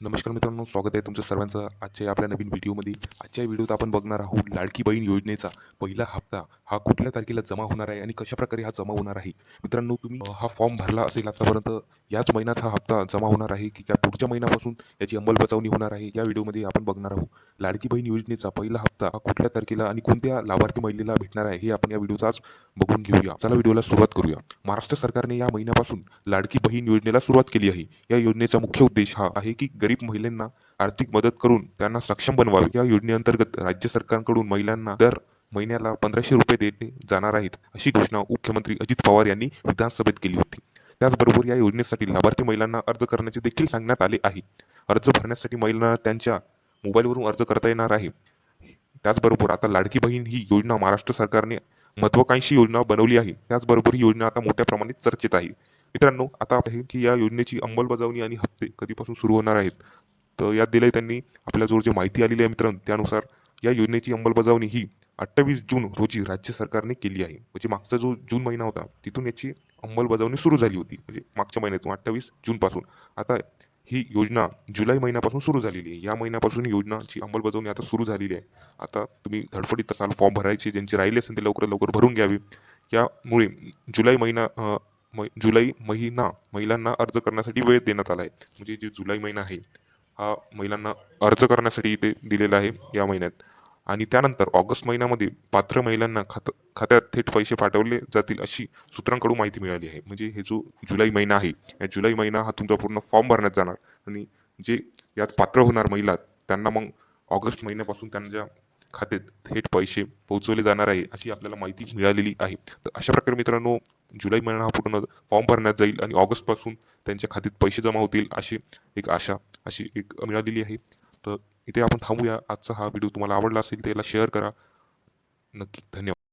नमस्कार मित्रांनो स्वागत आहे तुमचं सर्वांचं आजच्या आपल्या नवीन व्हिडिओमध्ये. आजच्या व्हिडिओत आपण बघणार आहोत लाडकी बहीण योजनेचा पहिला हप्ता. हा कुठल्या तारखेला जमा होणार आहे आणि कशाप्रकारे हा जमा होणार आहे? मित्रांनो तुम्ही हा फॉर्म भरला असेल आतापर्यंत याच महिन्यात हा हप्ता जमा होणार आहे की काय पुढच्या महिन्यापासून याची अंमलबजावणी होणार आहे. या व्हिडिओमध्ये आपण बघणार आहोत लाडकी बहीण योजनेचा पहिला हप्ता हा कुठल्या तारखेला आणि कोणत्या लाभार्थी महिलेला भेटणार आहे हे आपण या व्हिडिओचा आज बघून घेऊया. चला व्हिडिओला सुरुवात करूया. महाराष्ट्र सरकारने या महिन्यापासून लाडकी बहीण योजनेला सुरुवात केली आहे. या योजनेचा मुख्य उद्देश हा आहे की गरीब महिलांना आर्थिक मदत करून त्यांना सक्षम बनवावे. या योजनेअंतर्गत राज्य सरकारकडून महिलांना दर महिन्याला पंधराशे रुपये देणे जाणार आहेत अशी घोषणा मुख्यमंत्री अजित पवार यांनी विधानसभेत केली होती. त्याचबरोबर या योजनेसाठी लाभार्थी महिलांना अर्ज करण्याचे देखील सांगण्यात आले आहे. अर्ज भरण्यासाठी महिलांना त्यांच्या मोबाईलवरून अर्ज करता येणार आहे. त्याचबरोबर आता लाडकी बहीण ही योजना महाराष्ट्र सरकारने महत्वाकांक्षी योजना बनवली आहे. त्याचबरोबर ही योजना आता मोठ्या प्रमाणात चर्चेत आहे. मित्रांनो आता आहे की या योजनेची अंमलबजावणी आणि हप्ते कधीपासून सुरू होणार आहेत? तर यात दिलंय त्यांनी आपल्याजवळ जे माहिती आलेली आहे मित्रांनो त्यानुसार या योजनेची अंमलबजावणी ही अठ्ठावीस जून रोजी राज्य सरकारने केली आहे. म्हणजे मागचा जो जून महिना होता तिथून याची अंमलबजावणी सुरू झाली होती. म्हणजे मागच्या महिन्यातून अठ्ठावीस जूनपासून. आता ही योजना जुलै महिन्यापासून सुरू झालेली आहे. या महिन्यापासून योजनाची अंमलबजावणी आता सुरू झालेली आहे. आता तुम्ही धडपडीत असाल फॉर्म भरायचे ज्यांचे राहिले असेल ते लवकरात लवकर भरून घ्यावे. यामुळे जुलै महिना जुलै महिना महिलांना अर्ज करण्यासाठी वेळ देण्यात आला आहे. म्हणजे जे जुलै महिना आहे हा महिलांना अर्ज करण्यासाठी इथे दिलेला आहे या महिन्यात. आणि त्यानंतर ऑगस्ट महिन्यामध्ये पात्र महिलांना खात खात्यात थेट पैसे पाठवले जातील अशी सूत्रांकडून माहिती मिळाली आहे. म्हणजे हे जो जुलै महिना आहे या जुलै महिना हा तुमचा पूर्ण फॉर्म भरण्यात जाणार आणि जे यात पात्र होणार महिला त्यांना मग ऑगस्ट महिन्यापासून त्यांच्या खात्यात थेट पैसे पोहोचवले जाणार आहे अशी आपल्याला माहिती मिळालेली आहे. तर अशा प्रकारे मित्रांनो जुलै महिना हा पूर्ण फॉर्म भरण्यात जाईल आणि ऑगस्टपासून त्यांच्या खात्यात पैसे जमा होतील अशी एक आशा अशी एक मिळालेली आहे. तर इथे आपण थांबूया. आजचा हा व्हिडिओ तुम्हाला आवडला असेल तर याला शेअर करा. नक्की धन्यवाद.